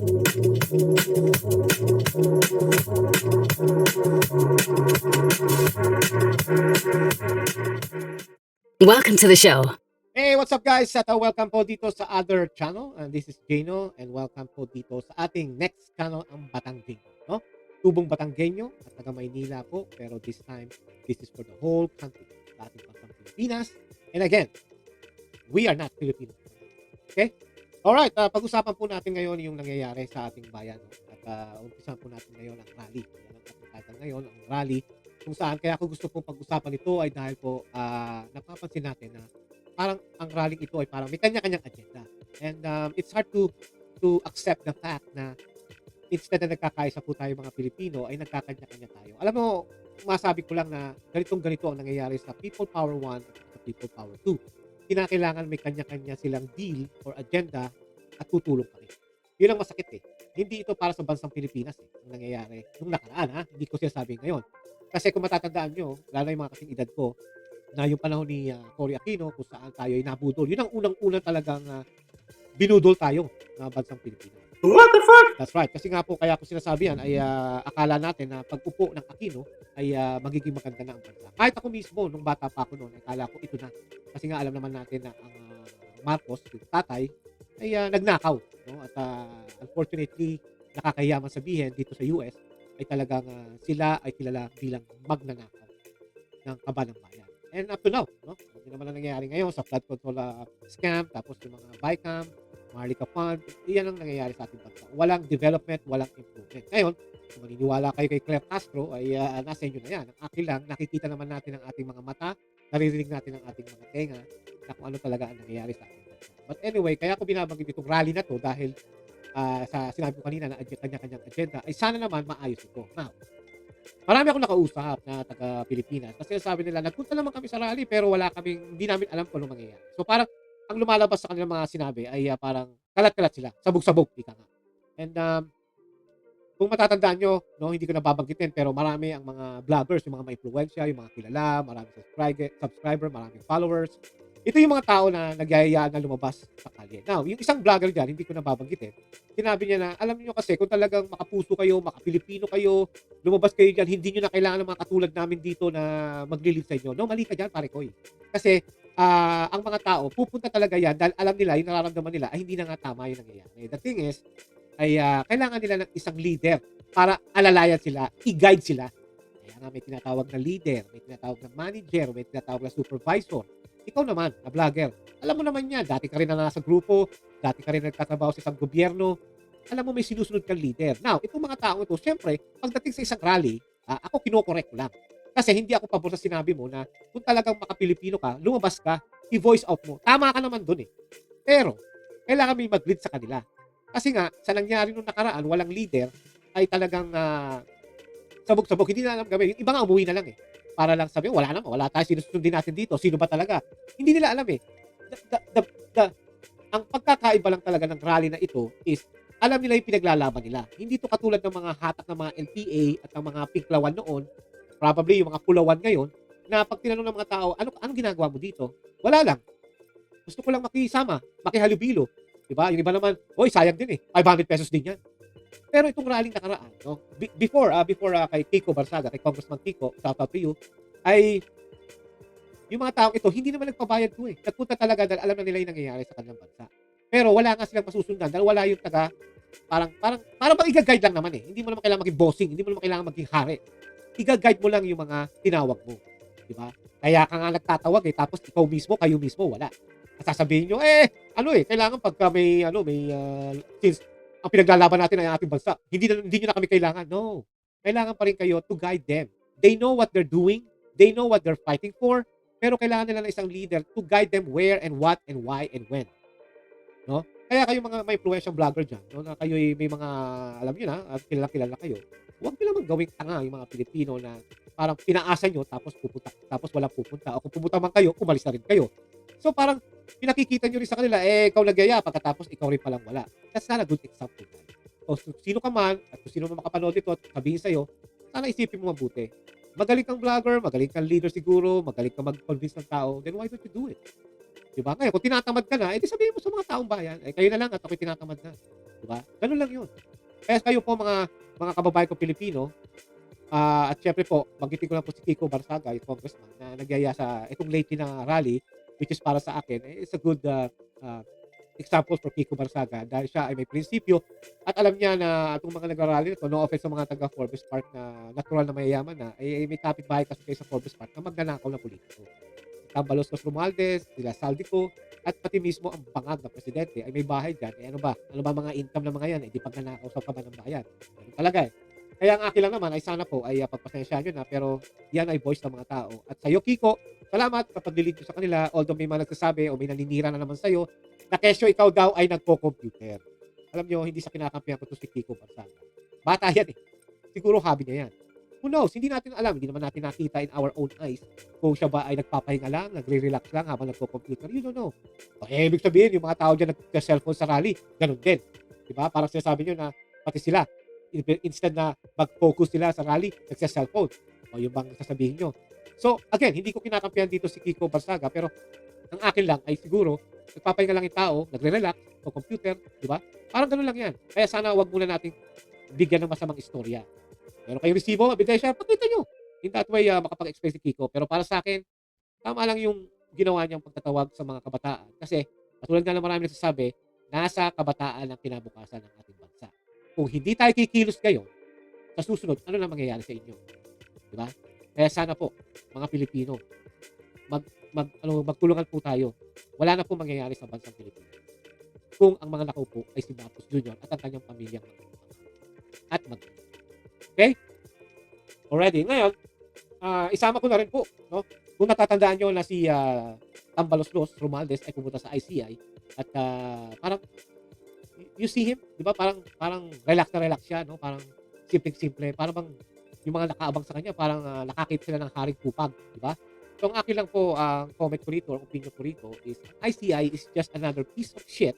Welcome to the show. Hey, what's up guys? At uh, welcome po dito sa other channel. And this is Jano and welcome po dito sa ating next channel, ang Batanggenyo. No? Tubong Batanggenyo at taga Maynila po. Pero this time, this is for the whole country. Sa ating bansang Pilipinas. And again, we are not Filipino. Okay? Alright, uh, pag-usapan po natin ngayon yung nangyayari sa ating bayan. At uh, umpisan po natin ngayon ang rally. Yan ang title ngayon, ang rally. Kung saan, kaya ako gusto pong pag-usapan ito ay dahil po uh, napapansin natin na parang ang rally ito ay parang may kanya-kanyang agenda. And um, it's hard to to accept the fact na instead na nagkakaisa po tayo mga Pilipino ay nagkakanya-kanya tayo. Alam mo, masabi ko lang na ganitong ganito ang nangyayari sa People Power 1 at sa People Power 2. Kinakailangan may kanya-kanya silang deal or agenda at tutulong kami. Yun ang masakit eh. Hindi ito para sa bansang Pilipinas eh, ang nangyayari. Nung nakaraan ha, hindi ko sinasabi ngayon. Kasi kung matatandaan nyo, lalo yung mga kasing edad ko, na yung panahon ni uh, Cory Aquino kung saan tayo ay nabudol. Yun ang unang-unang talagang uh, binudol tayo na bansang Pilipinas. What the fuck? That's right. Kasi nga po kaya ko sinasabi yan ay uh, akala natin na pag upo ng Aquino ay uh, magiging maganda na ang bansa. Kahit ako mismo nung bata pa ako noon, akala ko ito na. Kasi nga alam naman natin na ang uh, Marcos, yung tatay, ay uh, nagnakaw. No? At uh, unfortunately, nakakahiya man sabihin dito sa US ay talagang uh, sila ay kilala bilang magnanakaw ng kaba ng bayan. And up to now, no? Hindi naman ang nangyayari ngayon sa flood control uh, scam, tapos yung mga BICAM, Marlica Fund, iyan ang nangyayari sa ating bansa. Walang development, walang improvement. Ngayon, kung maniniwala kayo kay Clef Castro, ay uh, nasa inyo na yan. Ang akin lang, nakikita naman natin ang ating mga mata, naririnig natin ang ating mga tenga, na kung ano talaga ang nangyayari sa ating bansa. But anyway, kaya ako binabanggit itong rally na to dahil uh, sa sinabi ko kanina na kanya-kanyang agenda, ay sana naman maayos ito. Now, marami akong nakausap na taga Pilipinas kasi sabi nila, nagpunta naman kami sa rally pero wala kaming, hindi namin alam kung ano mangyayari. So parang, ang lumalabas sa kanilang mga sinabi ay uh, parang kalat-kalat sila, sabog-sabog, ika nga. And um, kung matatandaan nyo, no, hindi ko na babanggitin, pero marami ang mga vloggers, yung mga ma-influensya, yung mga kilala, maraming subscriber, subscriber, maraming followers. Ito yung mga tao na nagyayayaan na lumabas sa kalye. Now, yung isang vlogger dyan, hindi ko na babanggitin, sinabi niya na, alam niyo kasi, kung talagang makapuso kayo, makapilipino kayo, lumabas kayo dyan, hindi nyo na kailangan ng mga katulad namin dito na maglilid sa inyo. No, mali ka dyan, pare ko. Kasi, ah, ang mga tao, pupunta talaga yan dahil alam nila, yung nararamdaman nila, ay hindi na nga tama yung nangyayari. The thing is, ay ah, kailangan nila ng isang leader para alalayan sila, i-guide sila. Kaya nga may tinatawag na leader, may tinatawag na manager, may tinatawag na supervisor. Ikaw naman, na vlogger, alam mo naman yan, dati ka rin na nasa grupo, dati ka rin nagtatrabaho sa isang gobyerno, alam mo may sinusunod kang leader. Now, itong mga taong ito, syempre, pagdating sa isang rally, ah, ako kinokorek ko lang. Kasi hindi ako pabor sa sinabi mo na kung talagang makapilipino ka, lumabas ka, i-voice out mo. Tama ka naman dun eh. Pero, kailangan may mag-lead sa kanila. Kasi nga, sa nangyari nung nakaraan, walang leader, ay talagang ah, sabog-sabog. Hindi na alam gawin. Yung iba nga umuwi na lang eh. Para lang sabi, wala naman, wala tayo, sinusundin natin dito. Sino ba talaga? Hindi nila alam eh. The, the, the, the- ang pagkakaiba lang talaga ng rally na ito is alam nila yung pinaglalaban nila. Hindi to katulad ng mga hatak ng mga LPA at ng mga pinklawan noon, probably yung mga pulawan ngayon, na pag tinanong ng mga tao, ano, anong ginagawa mo dito? Wala lang. Gusto ko lang makisama, makihalubilo. Diba? Yung iba naman, oy, sayang din eh. 500 pesos din yan. Pero itong rally nakaraan, no? Be- before, ah, before ah, kay Kiko Barsaga, kay Congressman Kiko, shout out to you, ay yung mga tao ito, hindi naman nagpabayad ko eh. Nagpunta talaga dahil alam na nila yung nangyayari sa kanilang bansa. Pero wala nga silang masusundan dahil wala yung taga, parang, parang, parang bang i-guide lang naman eh. Hindi mo naman kailangan maging bossing, hindi mo naman kailangan maging hari. I-guide mo lang yung mga tinawag mo. Di ba? Kaya ka nga nagtatawag eh, tapos ikaw mismo, kayo mismo, wala. At sasabihin nyo, eh, ano eh, kailangan pagka may, ano, may, uh, since ang pinaglalaban natin ay ating bansa, hindi, na, hindi nyo na kami kailangan. No. Kailangan pa rin kayo to guide them. They know what they're doing. They know what they're fighting for. Pero kailangan nila ng isang leader to guide them where and what and why and when. No? Kaya kayo mga may influential vlogger dyan, no, na kayo may mga, alam nyo na, at kilala-kilala kayo, huwag nyo naman gawing tanga yung mga Pilipino na parang pinaasa nyo tapos pupunta, tapos walang pupunta. O kung pupunta man kayo, umalis na rin kayo. So parang pinakikita nyo rin sa kanila, eh, ikaw nagyaya, pagkatapos ikaw rin palang wala. That's not a good example. O so, sino ka man, at kung sino man makapanood ito at sabihin sa'yo, sana isipin mo mabuti. Magaling kang vlogger, magaling kang leader siguro, magaling kang mag-convince ng tao, then why don't you do it? Diba? Ngayon, kung tinatamad ka na, edi sabihin mo sa mga taong bayan, eh, kayo na lang at ako'y tinatamad na. Di ba? Ganun lang yun. Kaya kayo po mga mga kababayan ko Pilipino, ah, at syempre po, magitin ko lang po si Kiko Barsaga, yung congressman, na nagyaya sa itong lately na rally, which is para sa akin, eh, it's a good uh, uh, example for Kiko Barsaga dahil siya ay may prinsipyo at alam niya na itong mga nagrarally na to, no offense sa mga taga Forbes Park na natural na mayayaman na, ay, ay may kapitbahay kasi kayo sa Forbes Park na magnanakaw na politiko. Tambalos Los Romualdez, sila Saldico, at pati mismo ang bangag na presidente ay may bahay dyan. Eh ano ba? Ano ba mga income ng mga yan? Eh di pag nanakaw sa kaban ng bayan. Ganun talaga eh. Kaya ang akin lang naman ay sana po ay uh, pagpasensyahan nyo na pero yan ay voice ng mga tao. At sa'yo, Kiko, salamat sa paglilig ko sa kanila. Although may mga nagsasabi o may naninira na naman sa'yo na kesyo ikaw daw ay nagpo-computer. Alam nyo, hindi sa kinakampihan ko to si Kiko Barsaga. Bata yan eh. Siguro hobby niya yan. Who knows? Hindi natin alam. Hindi naman natin nakita in our own eyes kung siya ba ay nagpapahinga lang, nagre-relax lang habang nagpo-computer. You don't know. O, eh, ibig sabihin, yung mga tao dyan nag-cellphone sa rally, ganun din. Diba? Parang sinasabi nyo na pati sila, instead na mag-focus sila sa rally, nagsa-cellphone. O yung bang sasabihin nyo. So, again, hindi ko kinakampihan dito si Kiko Barsaga, pero ang akin lang ay siguro, nagpapahinga lang yung tao, nagre-relax, o computer, di ba? Parang ganun lang yan. Kaya sana wag muna nating bigyan ng masamang istorya. Pero kayo resibo, ebidensya, pakita nyo. In that way, uh, makapag-express si Kiko. Pero para sa akin, tama lang yung ginawa niyang pagtatawag sa mga kabataan. Kasi, katulad nga ng marami nagsasabi, nasa kabataan ang kinabukasan ng ating bansa. Kung hindi tayo kikilos ngayon, sa susunod, ano na mangyayari sa inyo? Di ba? Kaya sana po, mga Pilipino, mag, mag, ano, magtulungan po tayo. Wala na po mangyayari sa bansang Pilipinas. Kung ang mga nakaupo ay si Marcos Jr. at ang kanyang pamilyang at mag Okay? Already. Ngayon, ah, isama ko na rin po, no? Kung natatandaan nyo na si ah, Tambalos Los Romualdez ay pumunta sa ICI at ah, parang you see him, 'di ba? Parang parang relax na relax siya, no? Parang simple-simple, parang bang yung mga nakaabang sa kanya, parang uh, nakakit sila ng haring kupag, 'di ba? So ang akin lang po ang comment ko rito, ang opinion ko rito is ICI is just another piece of shit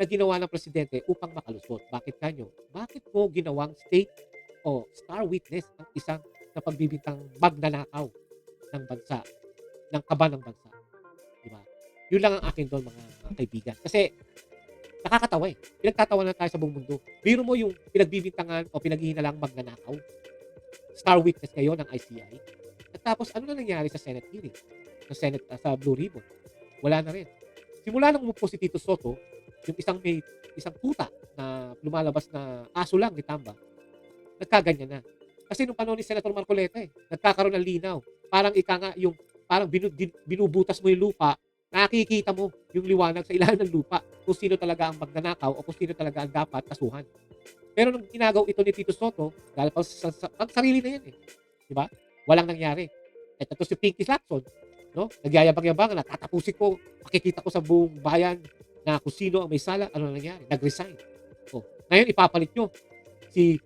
na ginawa ng presidente upang makalusot. Bakit kanyo? Bakit mo ginawang state o star witness ang isang na pagbibintang magnanakaw ng bansa, ng kaba ng bansa. Di ba? Yun lang ang akin doon mga, mga kaibigan. Kasi nakakatawa eh. Pinagtatawa na tayo sa buong mundo. Biro mo yung pinagbibintangan o pinaghihinalang magnanakaw. Star witness kayo ng ICI. At tapos ano na nangyari sa Senate hearing? Sa Senate, uh, sa Blue Ribbon? Wala na rin. Simula nang umupo si Tito Soto, yung isang may isang puta na lumalabas na aso lang ni Tamba, nagkaganyan na. Kasi nung panahon ni Senator Marcoleta eh, nagkakaroon ng linaw. Parang ika nga yung, parang binu, binubutas mo yung lupa, nakikita mo yung liwanag sa ilalim ng lupa kung sino talaga ang magnanakaw o kung sino talaga ang dapat kasuhan. Pero nung ginagaw ito ni Tito Soto, dahil pa sa, sa, sa sarili na yan eh. Di ba? Walang nangyari. At ito si Pinky Lacson, no? Nagyayabang-yabang na tatapusin ko, makikita ko sa buong bayan na kung sino ang may sala, ano nangyari? Nag-resign. Oh. Ngayon, ipapalit nyo si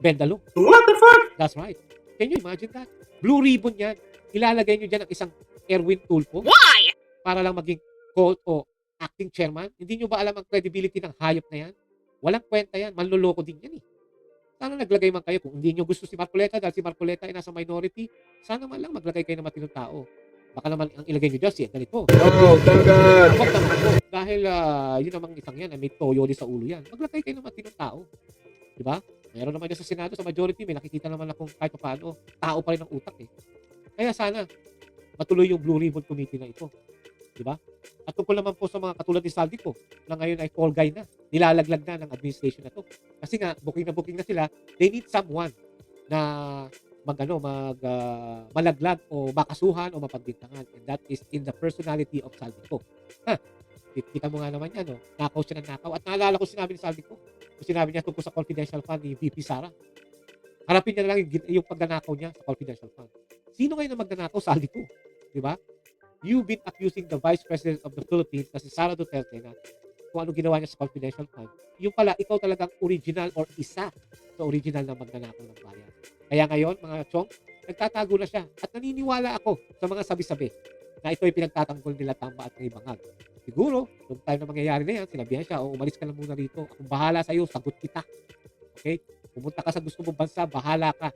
Bendalo. What the fuck? That's right. Can you imagine that? Blue ribbon yan. Ilalagay nyo dyan ang isang Erwin Tulfo. Why? Para lang maging coach o acting chairman. Hindi nyo ba alam ang credibility ng hayop na yan? Walang kwenta yan. Manloloko din yan eh. Sana naglagay man kayo. Kung hindi nyo gusto si Marcoleta dahil si Marcoleta ay nasa minority, sana man lang maglagay kayo ng matinong tao. Baka naman ang ilagay nyo dyan si ganito. Oh, thank God. Po. Dahil uh, yun namang isang yan, may toyo din sa ulo yan. Maglagay kayo ng matinong tao. Di ba? Meron naman dyan sa Senado, sa majority, may nakikita naman akong kahit paano, tao pa rin ang utak eh. Kaya sana, matuloy yung Blue Ribbon Committee na ito. Di ba? At tungkol naman po sa mga katulad ni Saldico, na ngayon ay fall guy na, nilalaglag na ng administration na to. Kasi nga, booking na booking na sila, they need someone na mag ano, mag uh, malaglag o makasuhan o mapagbintangan. And that is in the personality of Saldico. Ha, kita mo nga naman yan, no? nakaw siya ng nakaw. At naalala ko sinabi ni Saldico, kung sinabi niya tungkol sa confidential fund ni VP Sara. Harapin niya na lang yung, yung pagnanakaw niya sa confidential fund. Sino ngayon na magnanakaw? Saldico. Di ba? You've been accusing the Vice President of the Philippines na si Sara Duterte na kung ano ginawa niya sa confidential fund. Yung pala, ikaw talagang original or isa sa original na magnanakaw ng bayan. Kaya ngayon, mga chong, nagtatago na siya. At naniniwala ako sa mga sabi-sabi na ito ay pinagtatanggol nila Tamba at kay. Siguro, nung time na mangyayari na yan, sinabihan siya, o umalis ka na muna rito. Akong bahala sa iyo, sagot kita. Okay? Pumunta ka sa gusto mong bansa, bahala ka.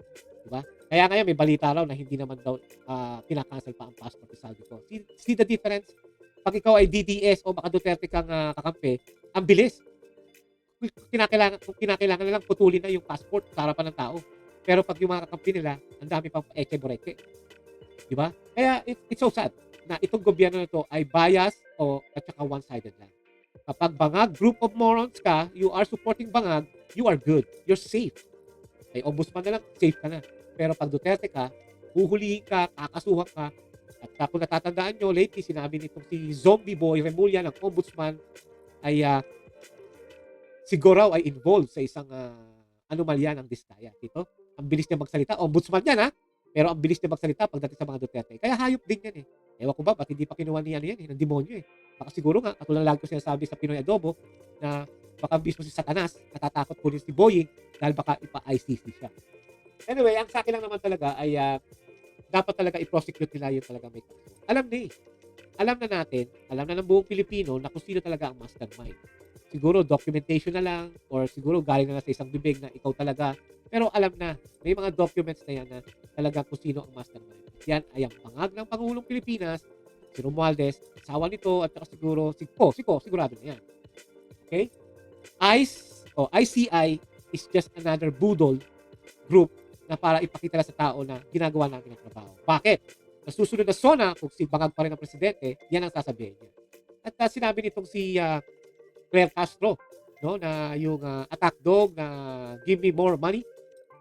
Diba? Kaya ngayon, may balita raw na hindi naman daw uh, kinakancel pa ang passport ni Saldico. See, see the difference? Pag ikaw ay DDS o baka Duterte kang uh, kakampi, ang bilis. kinakailangan, kung kinakailangan nilang putulin na yung passport sa harapan ng tao. Pero pag yung mga kakampi nila, ang dami pang eche boreke. Di ba? Kaya it, it's so sad na itong gobyerno na ito ay bias o at saka one-sided lang. Kapag bangag, group of morons ka, you are supporting bangag, you are good. You're safe. Ay ombudsman na lang, safe ka na. Pero pag Duterte ka, huhulihin ka, kakasuhan ka, at kung natatandaan nyo, lately sinabi nitong si Zombie Boy Remulla ng ombudsman ay uh, siguro ay involved sa isang uh, anomalya ng Diskaya. Dito, ang bilis niya magsalita. Ombudsman yan ha. Pero ang bilis niya magsalita pagdating sa mga Duterte. Kaya hayop din yan eh. Ewan ko ba, ba't hindi pa kinuha niya yan eh, ng demonyo eh. Baka siguro nga, katulad lang lagi ko sinasabi sa Pinoy Adobo, na baka mismo si Satanas, natatakot po rin si Boying dahil baka ipa-ICC siya. Anyway, ang sa akin lang naman talaga ay uh, dapat talaga i-prosecute nila yung talaga may. Alam ni, alam na natin, alam na ng buong Pilipino na kung sino talaga ang mastermind. Siguro documentation na lang or siguro galing na lang sa isang bibig na ikaw talaga. Pero alam na, may mga documents na yan na talaga kung sino ang mastermind. Yan ay ang pangag ng Pangulong Pilipinas, si Romualdez, asawa nito, at saka siguro si Ko, si Ko, sigurado na yan. Okay? ICE o ICI is just another budol group na para ipakita lang sa tao na ginagawa namin ang trabaho. Bakit? Sa susunod na SONA, kung si bangag pa rin ang presidente, yan ang sasabihin niya. At uh, sinabi nitong si uh, Claire Castro, no, na yung uh, attack dog na give me more money,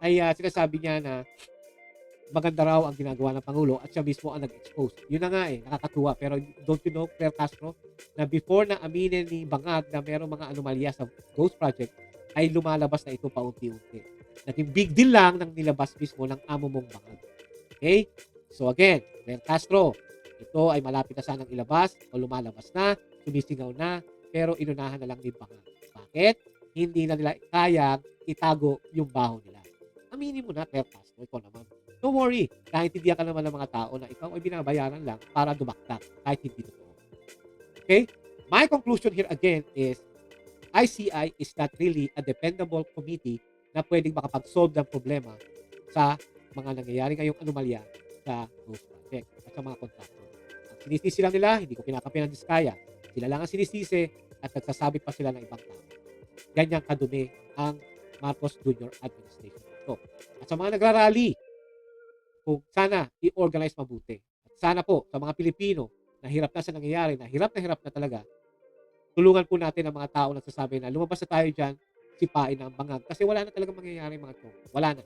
ay uh, sinasabi niya na maganda raw ang ginagawa ng Pangulo at siya mismo ang nag-expose. Yun na nga eh, nakakatuwa. Pero don't you know, Claire Castro, na before na aminin ni Bangag na merong mga anomalya sa Ghost Project, ay lumalabas na ito paunti-unti. Naging big deal lang ng nilabas mismo ng amo mong Bangag. Okay? So again, Claire Castro, ito ay malapit na sanang ilabas o lumalabas na, sumisingaw na, pero inunahan na lang ni Bangag. Bakit? Hindi na nila kayang itago yung baho nila. Aminin mo na, Claire Castro, ikaw naman. Don't worry, naintindihan ka naman ng mga tao na ikaw ay binabayaran lang para dumaktak kahit hindi totoo. Okay? My conclusion here again is ICI is not really a dependable committee na pwedeng makapag-solve ng problema sa mga nangyayari ngayong anomalya sa Ghost Project at sa mga contractor. Ang sinisisi lang nila, hindi ko pinakampi ng diskaya. Sila lang ang sinisisi at nagsasabi pa sila ng ibang tao. Ganyan kadumi ang Marcos Jr. administration. So, at sa mga nagrarally, kung sana i-organize mabuti. At sana po sa mga Pilipino na hirap na sa nangyayari, na hirap na hirap na talaga, tulungan po natin ang mga tao na sasabi na lumabas na tayo dyan, sipain ang bangag. Kasi wala na talaga mangyayari mga to. Wala na.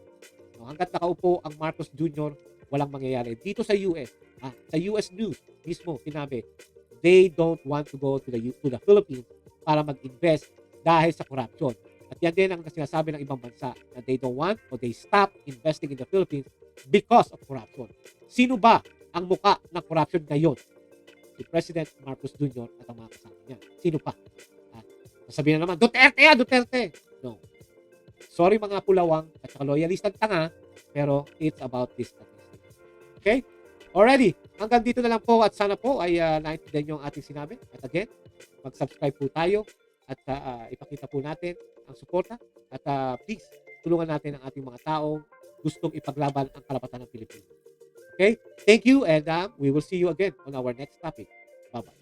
No, hanggat nakaupo ang Marcos Jr., walang mangyayari. Dito sa US, ah, sa US News mismo, sinabi, they don't want to go to the, to the Philippines para mag-invest dahil sa corruption. At yan din ang sinasabi ng ibang bansa na they don't want or they stop investing in the Philippines because of corruption. Sino ba ang muka ng corruption ngayon? Si President Marcos Jr. at ang mga kasama niya. Sino pa? At sasabihin na naman, Duterte ya, Duterte! No. Sorry mga pulawang at saka loyalistang tanga, pero it's about this administration. Okay? Already, hanggang dito na lang po at sana po ay uh, naintindihan nyo ang ating sinabi. At again, mag-subscribe po tayo at uh, ipakita po natin ang suporta at uh, please tulungan natin ang ating mga tao gustong ipaglaban ang karapatan ng Pilipino. Okay? Thank you and uh, we will see you again on our next topic. Bye-bye.